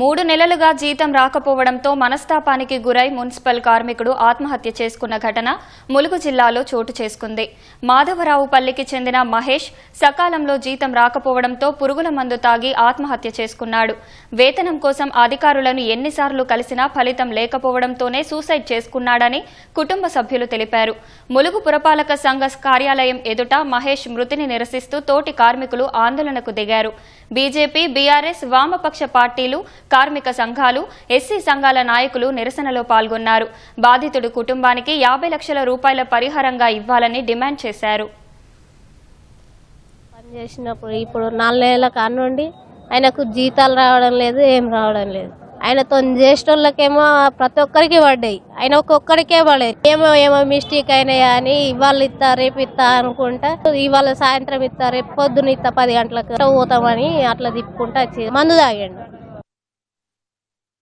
మూడు నెలలుగా జీతం రాకపోవడంతో మనస్తాపానికి గురై మున్సిపల్ కార్మికుడు ఆత్మహత్య చేసుకున్న ఘటన ములుగు జిల్లాలో చోటు చేసుకుంది. మాధవరావుపల్లికి చెందిన మహేష్ సకాలంలో జీతం రాకపోవడంతో పురుగుల మందు తాగి ఆత్మహత్య చేసుకున్నాడు. వేతనం కోసం అధికారులను ఎన్నిసార్లు కలిసినా ఫలితం లేకపోవడంతోనే సూసైడ్ చేసుకున్నాడని కుటుంబ సభ్యులు తెలిపారు. ములుగు పురపాలక సంఘ కార్యాలయం ఎదుట మహేష్ మృతిని నిరసిస్తూ తోటి కార్మికులు ఆందోళనకు దిగారు. బీజేపీ బీఆర్ఎస్ వామపక్ష పార్టీలు కార్మిక సంఘాలు ఎస్సీ సంఘాల నాయకులు నిరసనలో పాల్గొన్నారు. బాధితుడి కుటుంబానికి యాభై లక్షల రూపాయల పరిహారంగా ఇవ్వాలని డిమాండ్ చేశారు. పని చేసినప్పుడు ఇప్పుడు నాలుగేళ్ళ కానుండి ఆయనకు జీతాలు రావడం లేదు ఏం రావడం లేదు. ఆయనతో చేసేటోళ్ళకేమో ప్రతి ఒక్కరికి పడ్డాయి. ఆయన ఒక్కొక్కడికే పడేది ఏమో ఏమో మిస్టేక్ అయినాయా అని ఇవాళ ఇస్తా రేపు ఇస్తా అనుకుంటా ఇవాళ సాయంత్రం ఇస్తా రేపు పొద్దున ఇస్తా పది గంటలకు పోతామని అట్లా తిప్పుకుంటా మందు తాగండి.